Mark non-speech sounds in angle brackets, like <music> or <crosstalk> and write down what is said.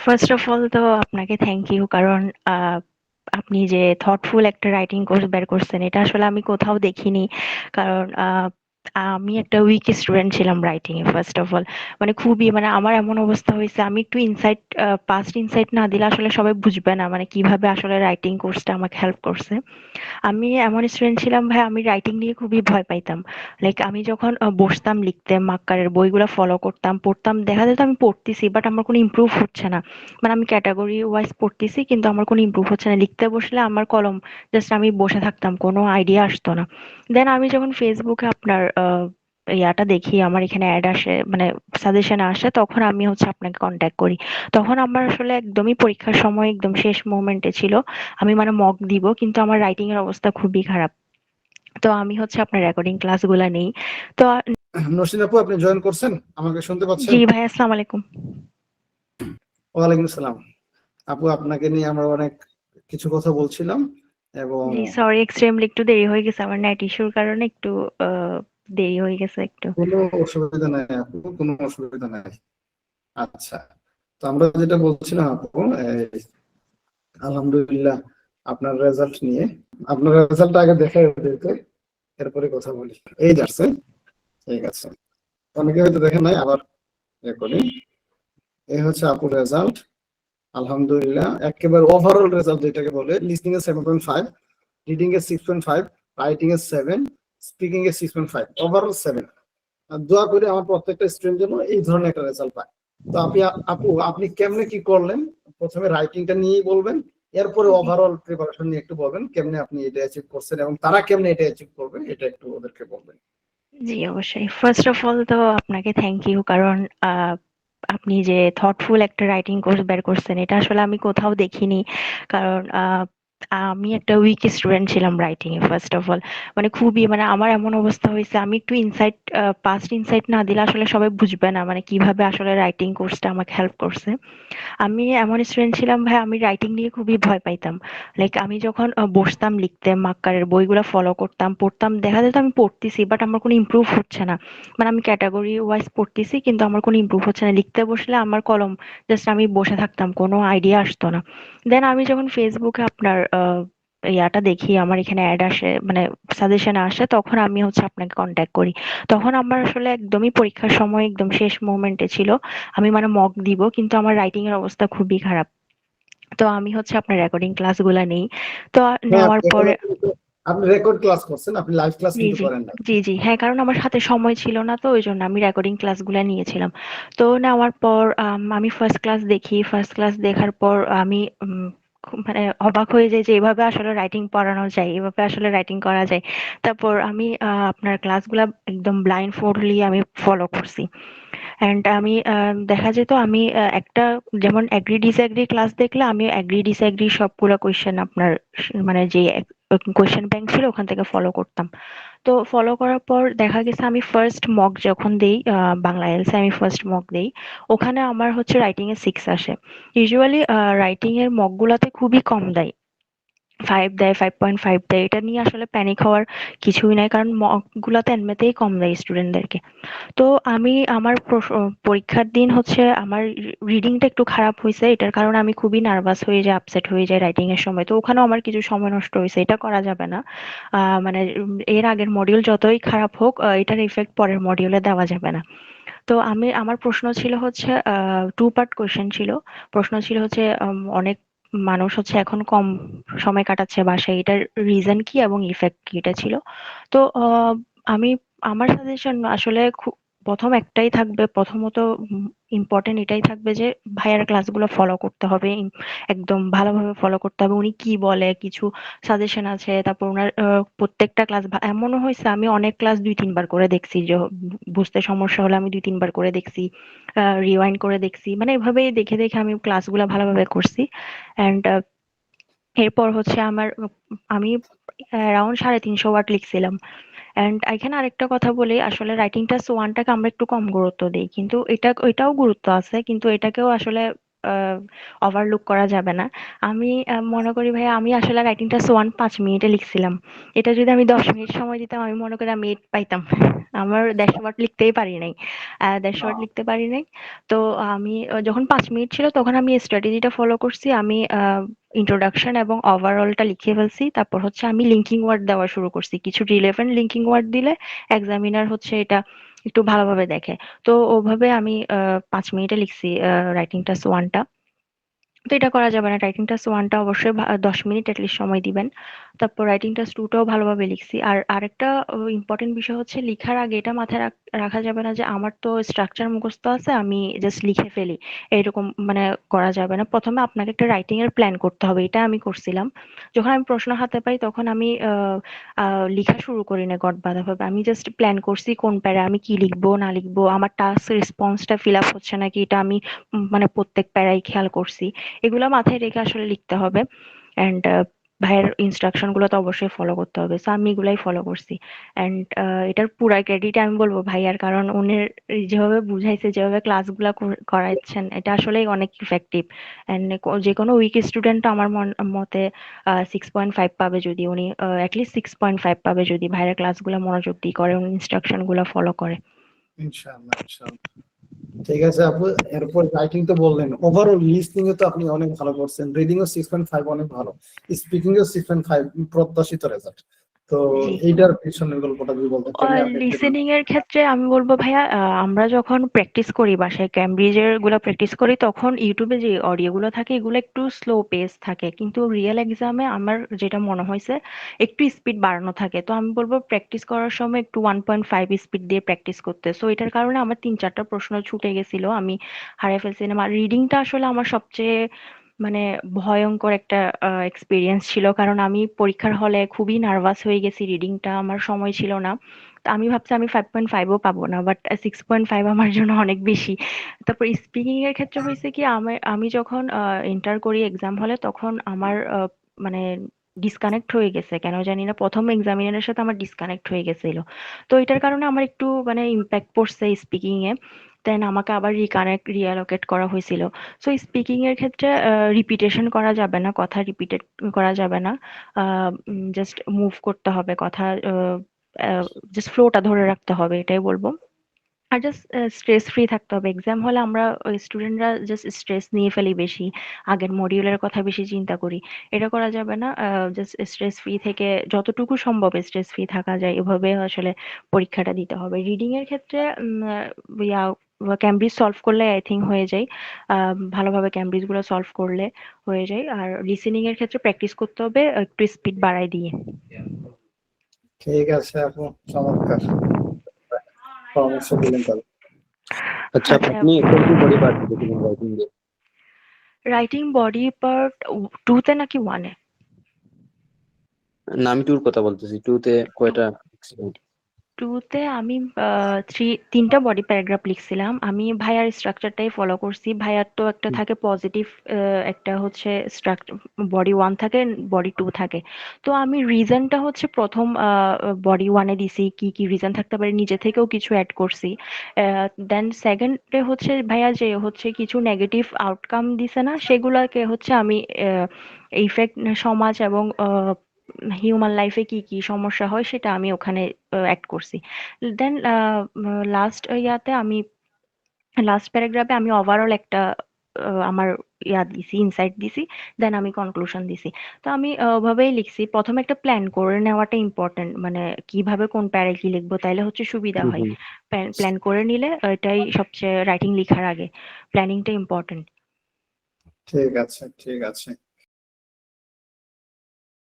First of all তো আপনাকে thank you কারণ আপনি যে থটফুল একটা রাইটিং কোর্স বের করছেন এটা আসলে আমি কোথাও দেখিনি। কারণ আহ, আমি একটা উইক স্টুডেন্ট ছিলাম রাইটিং এ ফার্স্ট অফ অল মানে খুবই মানে আমার এমন অবস্থা হয়েছে, আমি একটু ইনসাইট পাস্ট ইনসাইট না দিলে আসলে সবাই বুঝবে না মানে কীভাবে আসলে রাইটিং কোর্সটা আমাকে হেল্প করছে। আমি এমন স্টুডেন্ট ছিলাম ভাই, আমি রাইটিং নিয়ে খুবই ভয় পাইতাম। লাইক আমি যখন বসতাম লিখতে মাক্কারের বইগুলো ফলো করতাম, পড়তাম, দেখা যেত আমি পড়তেছি বাট আমার কোনো ইমপ্রুভ হচ্ছে না। মানে আমি ক্যাটাগরি ওয়াইজ পড়তেছি, কিন্তু আমার কোনো ইমপ্রুভ হচ্ছে না। লিখতে বসলে আমার কলম জাস্ট আমি বসে থাকতাম, কোনো আইডিয়া আসতো না। দেন আমি যখন ফেসবুকে আপনার ইয়াটা দেখি আমার এখানে অ্যাড আসে মানে সাজেশন আসে তখন আমি হচ্ছে আপনাকে কন্ট্যাক্ট করি। তখন আমার আসলে একদমই পরীক্ষার সময় একদম শেষ মোমেন্টে ছিল। আমি মানে মক দিব কিন্তু আমার রাইটিং এর অবস্থা খুবই খারাপ। তো আমি হচ্ছে আপনার রেকর্ডিং ক্লাসগুলা নেই। তো নসিন আপু আপনি জয়েন করছেন? আমাকে শুনতে পাচ্ছেন? জি ভাই আসসালামু আলাইকুম। ওয়ালাইকুম আসসালাম। আপু আপনাকে নিয়ে আমরা অনেক কিছু কথা বলছিলাম এবং সরি এক্সট্রিমলি একটু দেরি হয়ে গেছে। আমার নেট ইস্যুর কারণে একটু দেরি হয়ে গেছে একটু। কোনো অসুবিধা নাই আপু, কোনো অসুবিধা নাই। আচ্ছা তো আমরা যেটা বলছিলাম আপু আলহামদুলিল্লাহ আপনার রেজাল্ট নিয়ে, আপনার রেজাল্ট আগে দেখে দিতে এরপরে কথা বলি। এই যাচ্ছে ঠিক আছে। অনেকে হয়তো দেখেন নাই, আবার ইয়ে করি। এই হচ্ছে আপুর রেজাল্ট আলহামদুলিল্লাহ, একেবারে ওভারঅল রেজাল্ট যেটাকে বলে লিসনিং এ সেভেন পয়েন্ট ফাইভ রিডিং এ সিক্স পয়েন্ট ফাইভ রাইটিং এ সেভেন স্পিকিং এ six point five overall seven দোয়া করে আমার প্রত্যেকটা স্টুডেন্ট যেন এই ধরনের একটা রেজাল্ট পায়। তো আপনি আপু, আপনি কেমনে কি করলেন? প্রথমে রাইটিংটা নিয়েই বলবেন, এরপরে ওভারঅল প্রিপারেশন নিয়ে একটু বলবেন, কেমনে আপনি এটা অ্যাচিভ করছেন এবং তারা কেমনে এটা অ্যাচিভ করবে, এটা একটু ওদেরকে বলবেন। জি, অবশ্যই। ফার্স্ট অফ অল তো আপনাকে থ্যাংক ইউ কারণ আপনি যে থটফুল একটা রাইটিং কোর্স বের করছেন, এটা আসলে আমি কোথাও দেখিনি। কারণ আমি একটা উইক স্টুডেন্ট ছিলাম রাইটিং এ ফার্স্ট অফ অল মানে খুবই মানে আমার এমন অবস্থা হয়েছে, আমি একটু ইনসাইট পাস্ট ইনসাইট না দিলে আসলে সবাই বুঝবে না মানে কীভাবে আসলে রাইটিং কোর্সটা আমাকে হেল্প করছে। আমি এমন স্টুডেন্ট ছিলাম, ভাই, আমি রাইটিং নিয়ে খুবই ভয় পাইতাম। লাইক আমি যখন বসতাম লিখতে মাক্কারের বইগুলো ফলো করতাম, পড়তাম, দেখা যেত আমি পড়তেছি বাট আমার কোনো ইমপ্রুভ হচ্ছে না। মানে আমি ক্যাটাগরি ওয়াইজ পড়তেছি, কিন্তু আমার কোনো ইমপ্রুভ হচ্ছে না। লিখতে বসলে আমার কলম জাস্ট আমি বসে থাকতাম, কোনো আইডিয়া আসতো না। দেন আমি যখন ফেসবুকে আপনার ইয়াটা দেখি আমার এখানে অ্যাড আসে মানে সাজেশন আসে তখন আমি হচ্ছে আপনাকে কন্ট্যাক্ট করি। তখন আমার আসলে একদমই পরীক্ষার সময় একদম শেষ মোমেন্টে ছিল। আমি মানে মক দিব কিন্তু আমার রাইটিং এর অবস্থা খুবই খারাপ। তো আমি হচ্ছে আপনার রেকর্ডিং ক্লাসগুলা নেই। তো নেওয়ার পরে আপনি রেকর্ড ক্লাস করছেন আপনি লাইভ ক্লাস কিন্তু। করেন না। জি জি হ্যাঁ কারণ আমার হাতে সময় ছিল না তো ওই জন্য আমি রেকর্ডিং ক্লাসগুলো নিয়েছিলাম। তো নেওয়ার পর আম, ফার্স্ট ক্লাস দেখি ফার্স্ট ক্লাস দেখার পর আমি মানে অবাক হয়ে যায় যে এভাবে আসলে রাইটিং পড়ানো যায়, এভাবে আসলে রাইটিং করা যায়। তারপর আমি আপনার ক্লাসগুলা একদম ব্লাইন্ড ফোল্ডলি আমি ফলো করছি। অ্যান্ড আমি দেখা যেত আমি একটা যেমন অ্যাগ্রি ডিসঅ্যাগ্রি ক্লাস দেখলে আমি অ্যাগ্রি ডিসঅ্যাগ্রি সবগুলো কোয়েশ্চেন আপনার মানে যে কোয়েশ্চেন ব্যাংক ছিল ওখান থেকে ফলো করতাম। তো ফলো করার পর দেখা গেছে আমি ফার্স্ট মক যখন দেই বাংলা এলসে আমি ফার্স্ট মক দেই, ওখানে আমার হচ্ছে রাইটিং এ সিক্স আসে। ইউজুয়ালি রাইটিং এর মক গুলাতে খুবই কম দেয়। ফাইভ দেয় ফাইভ পয়েন্ট ফাইভ দেয়, এটা নিয়ে আসলে প্যানিক হওয়ার কিছুই নাই, কারণ মক গুলাতে এমনিতেই কম দেয় স্টুডেন্টদেরকে তো আমি আমার পরীক্ষার দিন হচ্ছে আমার রিডিংটা একটু খারাপ হয়েছে এটার কারণে আমি খুবই নার্ভাস হয়ে যাই আপসেট হয়ে যাই রাইটিং এর সময়। তো ওখানেও আমার কিছু সময় নষ্ট হয়েছে এটা করা যাবে না। মানে এর আগের মডিউল যতই খারাপ হোক এটার ইফেক্ট পরের মডিউলে দেওয়া যাবে না। তো আমি, আমার প্রশ্ন ছিল হচ্ছে টু পার্ট কোয়েশ্চেন ছিল। প্রশ্ন ছিল হচ্ছে অনেক মানুষ হচ্ছে এখন কম সময় কাটাচ্ছে বাসায় এটার রিজন কি এবং ইফেক্ট কি এটা ছিল। তো আমি, আমার সাজেশন আসলে খু- প্রথম একটাই থাকবে, প্রথমত ইম্পর্টেন্ট এটাই থাকবে যে ভাইয়ার ক্লাসগুলো ফলো করতে হবে একদম ভালোভাবে ফলো করতে হবে, উনি কি বলে, কিছু সাজেশন আছে, তারপর ওনার প্রত্যেকটা ক্লাস এমনও হয়েছে আমি অনেক ক্লাস দুই, তিনবার করে দেখছি, যে বুঝতে সমস্যা হলে আমি দুই, তিনবার করে দেখছি রিওয়াইন্ড করে দেখছি মানে এভাবেই দেখে দেখে আমি ক্লাসগুলো ভালোভাবে করছি অ্যান্ড এরপর হচ্ছে আমার, আমি অ্যারাউন্ড সাড়ে তিনশো ওয়ার্ড লিখছিলাম। অ্যান্ড এখানে আরেকটা কথা বলি, আসলে রাইটিং টাস্ক ওয়ানটাকে আমরা একটু কম গুরুত্ব দিই। কিন্তু এটা ওইটাও গুরুত্ব আছে, কিন্তু এটাকেও আসলে ওভারলুক করা যাবে না। আমি মনে করি ভাই আমি আসলে রাইটিংটা সোয়ান পাঁচ মিনিটে লিখছিলাম। এটা যদি আমি দশ মিনিট সময় দিতাম আমি মনে করি আমি এইট পাইতাম। <laughs> আমার দেড়শো ওয়ার্ড লিখতেই পারি নাই। আহ, দেড়শো ওয়ার্ড লিখতে পারি নাই। তো আমি যখন পাঁচ মিনিট ছিল তখন আমি স্ট্র্যাটেজিটা ফলো করছি। আমি ইন্ট্রোডাকশন এবং ওভারঅলটা লিখে ফেলছি। তারপর হচ্ছে আমি লিঙ্কিং ওয়ার্ড দেওয়া শুরু করছি। কিছু রিলেভেন্ট লিঙ্কিং ওয়ার্ড দিলে এক্সামিনার হচ্ছে এটা একটু ভালোভাবে দেখে। তো ওভাবে আমি পাঁচ মিনিটে লিখছি রাইটিং টাস্ক ওয়ানটা তো এটা করা যাবে না। রাইটিং টাস্ক ওয়ানটা অবশ্যই দশ মিনিট অ্যাটলিস্ট সময় দিবেন। তারপর রাইটিং টাস্ক টুটাও ভালোভাবে লিখছি। আর আরেকটা ইম্পর্টেন্ট বিষয় হচ্ছে, লিখার আগে এটা মাথায় রাখ- রাখা যাবে না যে আমার তো স্ট্রাকচার মুখস্থ আছে, আমি জাস্ট লিখে ফেলি। এরকম মানে করা যাবে না। প্রথমে আপনাকে একটা রাইটিং এর প্ল্যান করতে হবে, এটা আমি করছিলাম। যখন আমি প্রশ্ন হাতে পাই, তখন আমি লিখা শুরু করি না গট বাঁধা ভাবে আমি জাস্ট প্ল্যান করছি কোন প্যারা আমি কি লিখব, না লিখব। আমার টাস্ক রেসপন্সটা ফিল আপ হচ্ছে নাকি, এটা আমি মানে প্রত্যেক প্যারাই খেয়াল করছি। এগুলো মাথায় রেখে আসলে লিখতে হবে। অ্যান্ড ভাইয়ের ইনস্ট্রাকশনগুলো তো অবশ্যই ফলো করতে হবে। সো আমি এগুলাই ফলো করছি। অ্যান্ড এটার পুরা ক্রেডিট আমি বলব ভাইয়ার, কারণ উনি যেভাবে বুঝাইছে, যেভাবে ক্লাসগুলো করাচ্ছেন এটা আসলেই অনেক ইফেক্টিভ অ্যান্ড যে কোনো উইক স্টুডেন্ট আমার মতে সিক্স পয়েন্ট ফাইভ পাবে যদি উনি অ্যাটলিস্ট সিক্স পয়েন্ট ফাইভ পাবে যদি ভাইয়ের ক্লাসগুলো মনোযোগ দিয়ে করে, উনি ইনস্ট্রাকশনগুলো ফলো করে। ইনশাআল্লাহ ইনশাআল্লাহ। ঠিক আছে আপু, এরপর রাইটিং তো বললেন। ওভারঅল লিসনিং তো আপনি অনেক ভালো করছেন রিডিং ও সিক্স পয়েন্ট ফাইভ অনেক ভালো স্পিকিং ও সিক্স পয়েন্ট ফাইভ প্রত্যাশিত রেজাল্ট তো এইটার পিছনের গল্পটা যদি বলতে লিসেনিং এর ক্ষেত্রে আমি বলব ভাইয়া আমরা যখন প্র্যাকটিস করি বাসায় ক্যামব্রিজেরগুলো প্র্যাকটিস করি তখন ইউটিউবে যে অডিও গুলো থাকে এগুলো একটু স্লো পেস থাকে। কিন্তু রিয়েল এক্সামে আমার যেটা মনে হয়েছে একটু স্পিড বাড়ানো থাকে। তো আমি বলব প্র্যাকটিস করার সময় একটু ওয়ান পয়েন্ট ফাইভ স্পিড দিয়ে প্র্যাকটিস করতে। সো এটার কারণে আমার তিন চারটা প্রশ্ন ছুটে গেছিল। আমি হারিয়ে ফেলছিলাম আর রিডিংটা আসলে আমার সবচেয়ে মানে ভয়ঙ্কর একটা এক্সপিরিয়েন্স ছিল। কারণ আমি পরীক্ষার হলে খুবই নার্ভাস হয়ে গেছি রিডিংটা আমার সময় ছিল না। আমি ভাবছি আমি ফাইভ পয়েন্ট ফাইভও পাবো না বাট সিক্স পয়েন্ট ফাইভ আমার জন্য অনেক বেশি। তারপর স্পিকিং এর ক্ষেত্রে হয়েছে কি, আমি আমি যখন এন্টার করি এক্সাম হলে তখন আমার মানে ডিসকানেক্ট হয়ে গেছে। কেন জানি না, প্রথম এক্সামিনারের সাথে আমার ডিসকানেক্ট হয়ে গেছিল। তো এটার কারণে আমার একটু মানে ইম্প্যাক্ট পড়ছে স্পিকিং এ দেন আমাকে আবার রিকানেক্ট রিঅ্যালোকেট করা হয়েছিল। সো স্পিকিং এর ক্ষেত্রে রিপিটেশন করা যাবে না, কথা রিপিটেড করা যাবে না। জাস্ট মুভ করতে হবে, কথা জাস্ট ফ্লোটা ধরে রাখতে হবে, এটাই বলব। আর জাস্ট স্ট্রেস ফ্রি থাকতে হবে। এক্সাম হলে আমরা স্টুডেন্টরা জাস্ট স্ট্রেস নিয়ে ফেলি বেশি, আগের মডিউলের কথা বেশি চিন্তা করি। এটা করা যাবে না জাস্ট স্ট্রেস ফ্রি থেকে যতটুকু সম্ভব স্ট্রেস ফ্রি থাকা যায়। এভাবে আসলে পরীক্ষাটা দিতে হবে। রিডিং এর ক্ষেত্রে ক্যামব্রিজ সলভ করলে আই থিঙ্ক হয়ে যায়। আহ, ভালোভাবে ক্যামব্রিজগুলো সলভ করলে হয়ে যায়। আর লিসেনিং এর ক্ষেত্রে প্র্যাকটিস করতে হবে একটু স্পিড বাড়াই দিয়ে। ঠিক আছে আপু চমৎকার। পরামর্শ দিলেন তাহলে। আচ্ছা আচ্ছা। আপনি কোনটি বডি পার্ট দেখেছিলেন রাইটিং এ? রাইটিং বডি পার্ট টুতে নাকি ওয়ানে না আমি টুর কথা বলতেছি। টুতে কয়টা টুতে আমি থ্রি তিনটা বডি প্যারাগ্রাফ লিখছিলাম। আমি ভাইয়ার স্ট্রাকচারটাই ফলো করছি। ভাইয়ার তো একটা থাকে পজিটিভ একটা হচ্ছে স্ট্রাকচার বডি ওয়ান থাকে বডি টু থাকে। তো আমি রিজনটা হচ্ছে প্রথম বডি ওয়ানে দিছি কি কি রিজন থাকতে পারে নিজে থেকেও কিছু অ্যাড করছি। দেন সেকেন্ডে হচ্ছে ভাইয়া যে হচ্ছে কিছু নেগেটিভ আউটকাম দিছে না সেগুলোকে হচ্ছে আমি ইফেক্ট সমাজ এবং হিউম্যান লাইফে কি কি সমস্যা হয় সেটা আমি ওখানে অ্যাড করছি। দেন লাস্ট ইয়াতে আমি লাস্ট প্যারাগ্রাফে আমি ওভারঅল একটা আহ, আমার ইয়া দিছি ইনসাইট দিছি দেন আমি কনক্লুশন দিছি। তো আমি ওভাবেই লিখছি প্রথমে একটা প্ল্যান করে নেওয়াটা ইম্পর্টেন্ট মানে কীভাবে কোন প্যারা কি লিখব তাইলে হচ্ছে সুবিধা হয়। প্ল্যান করে নিলে এটাই সবচেয়ে রাইটিং লেখার আগে প্ল্যানিংটা ইম্পর্টেন্ট ঠিক আছে ঠিক আছে।